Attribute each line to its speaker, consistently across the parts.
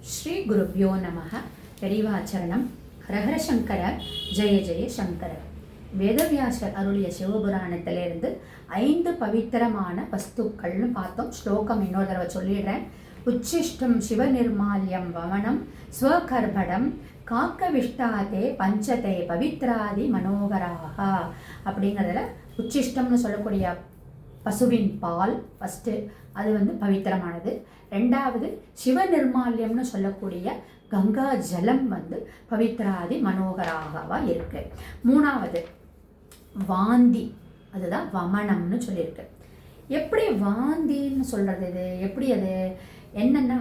Speaker 1: ஸ்ரீ குருப்யோ நமக. பெரிவாச்சரணம் ஹரஹர சங்கர. ஜெய ஜெய சங்கர. வேதவியாசர் அருளிய சிவபுராணத்திலிருந்து ஐந்து பவித்திரமான வஸ்துக்கள்னு பார்த்தோம். ஸ்லோகம் இன்னொரு தடவை சொல்லிடுறேன். உச்சிஷ்டம் சிவநிர்மால்யம் வவனம் ஸ்வகர்படம் காக்க விஷ்டாதே பஞ்சதே பவித்ராதி மனோகராக அப்படிங்கிறதுல உச்சிஷ்டம்னு சொல்லக்கூடிய பசுவின் பால் ஃபஸ்ட்டு அது வந்து பவித்திரமானது. ரெண்டாவது சிவ நிர்மால்யம்னு சொல்லக்கூடிய கங்கா ஜலம் வந்து பவித்ராதி மனோகராகவா இருக்கு. மூணாவது வாந்தி. அதுதான் வமனம்னு சொல்லியிருக்கு. எப்படி வாந்தின்னு சொல்கிறது இது? எப்படி அது? என்னன்னா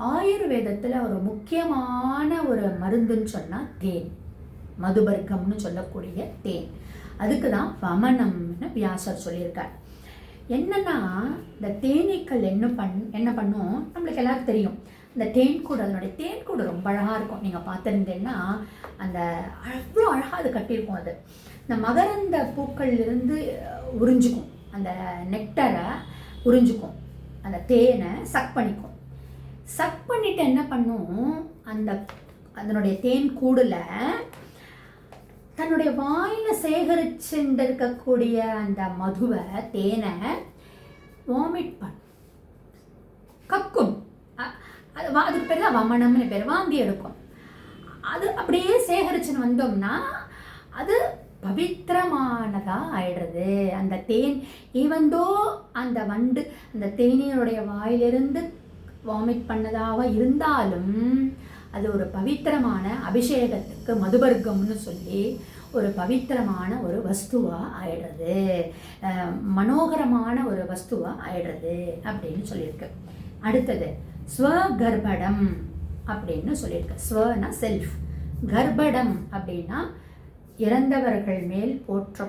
Speaker 1: ஆயுர்வேதத்தில் ஒரு முக்கியமான ஒரு மருந்துன்னு சொன்னால் தேன். மதுபர்க்கம்னு சொல்லக்கூடிய தேன். அதுக்கு தான் வமனம்னு வியாசர் சொல்லியிருக்கார். என்னன்னா இந்த தேனீக்கள் என்ன பண் என்ன பண்ணும்? நம்மளுக்கு எல்லாருக்கும் தெரியும். இந்த தேன்கூடு அதனுடைய தேன்கூடு ரொம்ப அழகாக இருக்கும். நீங்கள் பார்த்துருந்தீங்கன்னா அந்த அவ்வளோ அழகாக அது கட்டியிருக்கும் அது. இந்த மகரந்த பூக்கள்லேருந்து உறிஞ்சிக்கும். அந்த நெக்டரை உறிஞ்சிக்கும். அந்த தேனை சக் பண்ணிக்கும். சக் பண்ணிவிட்டு என்ன பண்ணும்? அந்த அதனுடைய தேன் கூடில் தன்னுடைய வாயில் சேகரிச்சுட்டு இருக்கக்கூடிய அந்த மதுவை தேனை வாமிட் பண்ணும் கக்கும். அது வா- அதுக்கு பேர் தான் வமனம்னு பேர். வாந்தி எடுக்கும். அது அப்படியே சேகரிச்சுன்னு வந்தோம்னா அது பவித்திரமானதா ஆயிடுறது. அந்த தேன் ஈவந்தோ அந்த வண்டு அந்த தேனியனுடைய வாயிலிருந்து வாமிட் பண்ணதாக இருந்தாலும் அது ஒரு பவித்திரமான அபிஷேகத்துக்கு மதுபர்க்கம்னு சொல்லி ஒரு பவித்திரமான ஒரு வஸ்துவாக ஆயிடுறது. மனோகரமான ஒரு வஸ்துவாக ஆயிடுறது அப்படின்னு சொல்லியிருக்கு. அடுத்தது ஸ்வகர்ப்படம் அப்படின்னு சொல்லியிருக்கு. ஸ்வனா செல்ஃப் கர்ப்படம் அப்படின்னா இறந்தவர்கள் மேல் போற்ற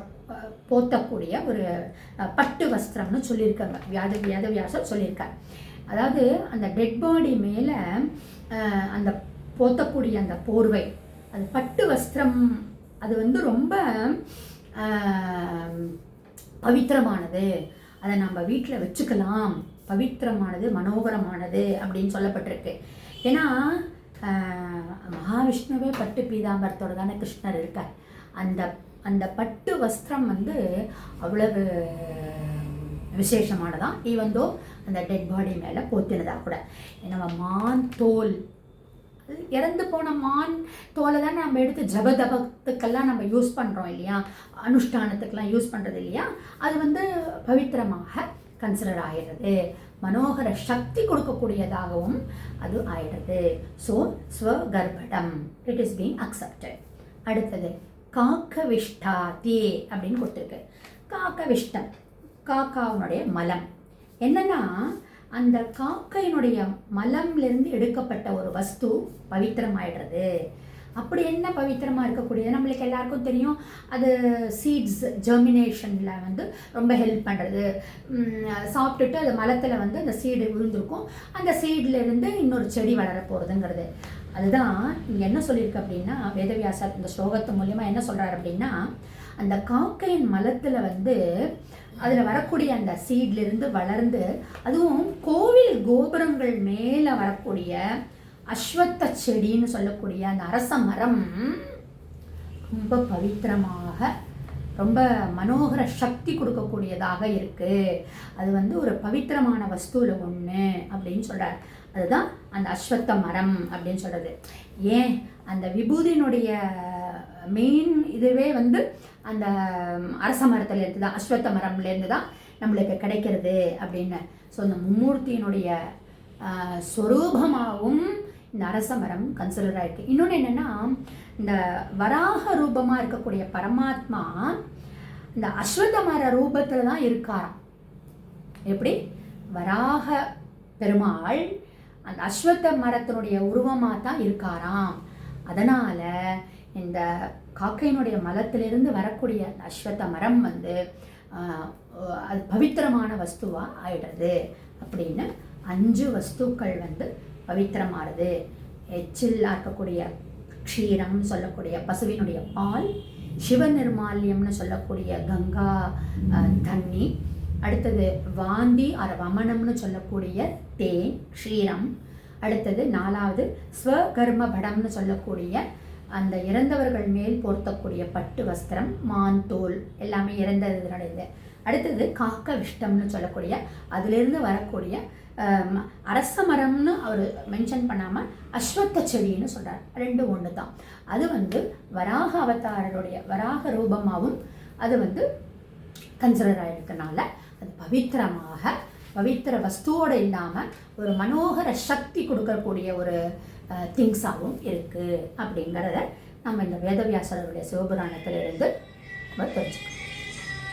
Speaker 1: போத்தக்கூடிய ஒரு பட்டு வஸ்திரம்னு சொல்லியிருக்காங்க. வியாத வியாத வியாசம் சொல்லியிருக்காரு அதாவது அந்த டெட் பாடி மேலே அந்த போத்தக்கூடிய அந்த போர்வை. அது பட்டு வஸ்திரம். அது வந்து ரொம்ப பவித்திரமானது. அதை நம்ம வீட்டில் வச்சுக்கலாம். பவித்திரமானது மனோகரமானது அப்படின்னு சொல்லப்பட்டிருக்கு. ஏன்னா மகாவிஷ்ணுவே பட்டு பீதாம்பரத்தோடு தானே கிருஷ்ணர் இருக்கார். அந்த அந்த பட்டு வஸ்திரம் வந்து அவ்வளவு விசேஷமானதான் ஈவந்தோ அந்த டெட் பாடி மேலே போத்தினதாக கூட. நம்ம மான் தோல் இறந்து போன மான் தோலை தான் நம்ம எடுத்து ஜபதபத்துக்கெல்லாம் நம்ம யூஸ் பண்ணுறோம் இல்லையா? அனுஷ்டானத்துக்கெல்லாம் யூஸ் பண்ணுறது இல்லையா? அது வந்து பவித்திரமாக கன்சிடர் ஆகிடுறது மனோகர சக்தி கொடுக்கக்கூடியதாகவும் அது ஆயிடுறது. ஸோ ஸ்வகர்ப்படம். இட் இஸ் பீங் அக்செப்டட் அடுத்தது காக்க விஷ்டாதி அப்படின்னு கொடுத்துருக்கு. காக்க விஷ்டம் காக்காவுனுடைய மலம். என்னன்னா அந்த காக்கையினுடைய மலம்லேருந்து எடுக்கப்பட்ட ஒரு வஸ்து பவித்திரமாயிடுறது. அப்படி என்ன பவித்திரமாக இருக்கக்கூடியது? நம்மளுக்கு எல்லாருக்கும் தெரியும் அது சீட்ஸ் ஜெர்மினேஷனில் வந்து ரொம்ப ஹெல்ப் பண்ணுறது சாப்பிட்டுட்டு அது மலத்தில் வந்து அந்த சீடு விழுந்திருக்கும். அந்த சீட்லேருந்து இன்னொரு செடி வளர போகிறதுங்கிறது அதுதான் இங்கே என்ன சொல்லியிருக்கு அப்படின்னா வேதவியாசர் இந்த ஸ்லோகத்து மூலயமா என்ன சொல்கிறார் அப்படின்னா அந்த காக்கையின் மலத்தில் வந்து அதில் வரக்கூடிய அந்த சீட்லேருந்து வளர்ந்து அதுவும் கோவில் கோபுரங்கள் மேலே வரக்கூடிய அஸ்வத்த செடின்னு சொல்லக்கூடிய அந்த அரச மரம் ரொம்ப பவித்திரமாக ரொம்ப மனோகர சக்தி கொடுக்கக்கூடியதாக இருக்குது அது வந்து ஒரு பவித்திரமான வஸ்துவில் ஒன்று அப்படின்னு சொல்கிறார் அதுதான் அந்த அஸ்வத்த மரம் அப்படின்னு சொல்கிறது ஏன்? அந்த விபூதியினுடைய மெயின் இதுவே வந்து அந்த அரச மரத்துலேருந்து தான் அஸ்வத்த மரம்லேருந்து தான் நம்மளுக்கு கிடைக்கிறது அப்படின்னு. ஸோ அந்த மும்மூர்த்தியினுடைய சொரூபமாகவும் இந்த அரச மரம் கன்சிடர் ஆயிருக்கு. இன்னொன்று என்னென்னா இந்த வராக ரூபமாக இருக்கக்கூடிய பரமாத்மா இந்த அஸ்வத மர ரூபத்தில் தான் இருக்காராம். எப்படி? வராக பெருமாள் அந்த அஸ்வத்த மரத்தினுடைய உருவமாக தான் இருக்காராம். அதனால் இந்த காக்கையினுடைய மலத்திலிருந்து வரக்கூடிய அஸ்வத்த மரம் வந்து அது பவித்திரமான வஸ்துவாக ஆயிடுறது. அப்படின்னு அஞ்சு வஸ்துக்கள் வந்து பவித்திரமானது. எச்சில்லாக இருக்கக்கூடிய க்ஷீரம் சொல்லக்கூடிய பசுவினுடைய பால் சிவ நிர்மால்யம்னு சொல்லக்கூடிய கங்கா தண்ணி அடுத்தது வாந்தி அர வமனம்னு சொல்லக்கூடிய தேன் க்ஷீரம் அடுத்தது நாலாவது ஸ்வகர்ம படம்னு சொல்லக்கூடிய அந்த இறந்தவர்கள் மேல் போர்த்தக்கூடிய பட்டு வஸ்திரம் மான் தோல் எல்லாமே இறந்ததுனுடைய அடுத்தது காக்க விஷ்டம்னு சொல்லக்கூடிய அதிலிருந்து வரக்கூடிய அரச மரம்னு அவர் மென்ஷன் பண்ணாமல் அஸ்வத்த செடின்னு சொல்கிறார் ரெண்டு ஒன்று தான் அது வந்து வராக அவதாரருடைய வராக ரூபமாகவும் அது வந்து கன்சிடர் ஆகிருக்கனால அது பவித்திரமாக பவித்திர வஸ்துவோடு இல்லாமல் ஒரு மனோகர சக்தி கொடுக்கக்கூடிய ஒரு திங்ஸாகவும் இருக்குது அப்படிங்கிறத நம்ம இந்த வேதவியாசருடைய சிவபுராணத்திலிருந்து நம்ம தெரிஞ்சுக்கணும்.